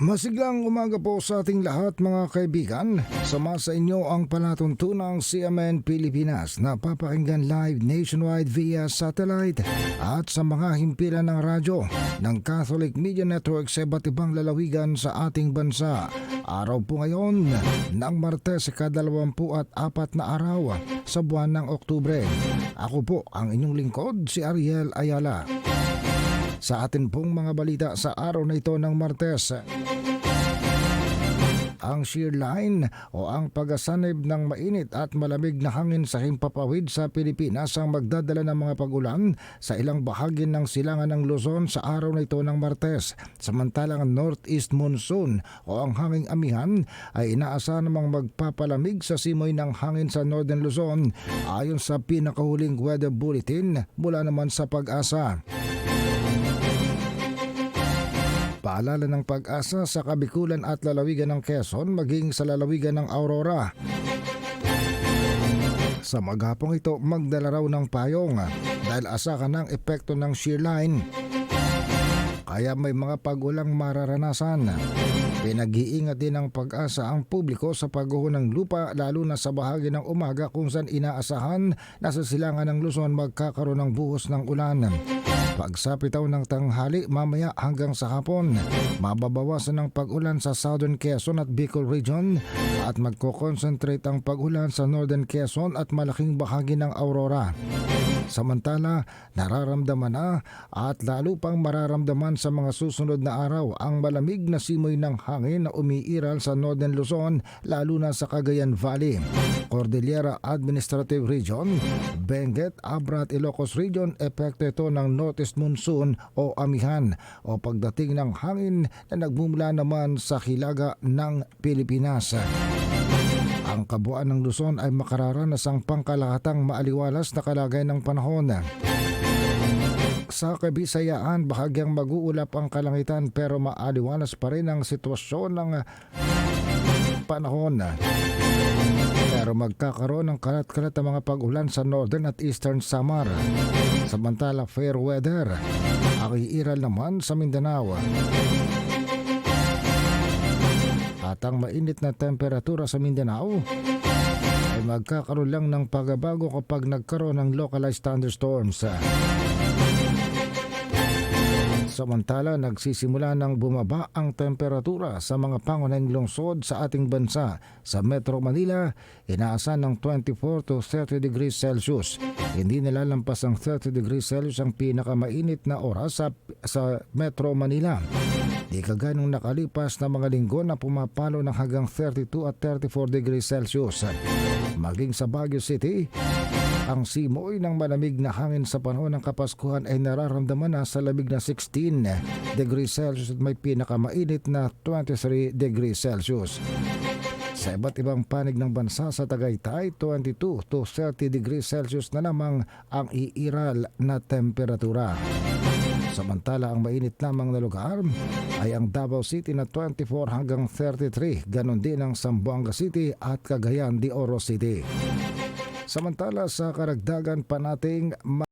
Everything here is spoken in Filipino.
Masiglang umaga po sa ating lahat mga kaibigan. Sama sa inyo ang palatuntunang CMN Pilipinas na papakinggan live nationwide via satellite at sa mga himpilan ng radyo ng Catholic Media Network sa iba't ibang lalawigan sa ating bansa. Araw po ngayon ng Martes kadalawampu at apat na araw sa buwan ng Oktubre. Ako po ang inyong lingkod si Ariel Ayala. Sa atin pong mga balita sa araw na ito ng Martes, ang shear line o ang pagasanib ng mainit at malamig na hangin sa himpapawid sa Pilipinas ang magdadala ng mga pagulan sa ilang bahagi ng silangan ng Luzon sa araw na ito ng Martes. Samantalang ang northeast monsoon o ang hanging amihan ay inaasahan namang magpapalamig sa simoy ng hangin sa northern Luzon ayon sa pinakahuling weather bulletin mula naman sa pag-asa. Paalala ng pag-asa sa Kabikulan at lalawigan ng Quezon maging sa lalawigan ng Aurora. Sa maghapong ito, magdala raw ng payong dahil asakan ng epekto ng shear line. Kaya may mga pagulang mararanasan. Pinag-iingat din ng pag-asa ang publiko sa pagguho ng lupa lalo na sa bahagi ng umaga kung saan inaasahan na sa silangan ng Luzon magkakaroon ng buhos ng ulan. Pagsapitaw ng tanghali mamaya hanggang sa hapon, mababawasan ng pag-ulan sa Southern Quezon at Bicol Region at magko-concentrate ang pag-ulan sa Northern Quezon at malaking bahagi ng Aurora. Samantala, nararamdaman na at lalo pang mararamdaman sa mga susunod na araw ang malamig na simoy ng hangin na umiiral sa Northern Luzon lalo na sa Cagayan Valley, Cordillera Administrative Region, Benguet, Abra at Ilocos Region epekto ito ng Northeast Monsoon o Amihan o pagdating ng hangin na nagmumula naman sa hilaga ng Pilipinas. Ang kabuuan ng Luzon ay makararanas ang pangkalahatang maaliwalas na kalagay ng panahon. Sa Kabisayaan, bahagyang mag-uulap ang kalangitan pero maaliwalas pa rin ang sitwasyon ng panahon. Pero magkakaroon ng kalat-kalat ang mga pag-ulan sa Northern at Eastern Samar. Samantala fair weather, ang iiral naman sa Mindanao. At ang mainit na temperatura sa Mindanao ay magkakaroon lang ng pagbabago kapag nagkaroon ng localized thunderstorms. Samantala, nagsisimula ng bumaba ang temperatura sa mga pangunahing lungsod sa ating bansa. Sa Metro Manila, inaasahan ng 24 to 30 degrees Celsius. Hindi nilalampas ang 30 degrees Celsius ang pinakamainit na oras sa, sa Metro Manila. Di kaganong nakalipas na mga linggo na pumapalo ng hanggang 32 at 34 degrees Celsius. Maging sa Baguio City, ang simoy ng malamig na hangin sa panahon ng Kapaskuhan ay nararamdaman na sa lamig na 16 degrees Celsius at may pinakamainit na 23 degrees Celsius. Sa iba't ibang panig ng bansa sa Tagaytay, 22 to 30 degrees Celsius na lamang ang iiral na temperatura. Samantala ang mainit lamang na lugar ay ang Davao City na 24 hanggang 33, ganon din ang Zamboanga City at Cagayan de Oro City. Samantala sa karagdagan pa nating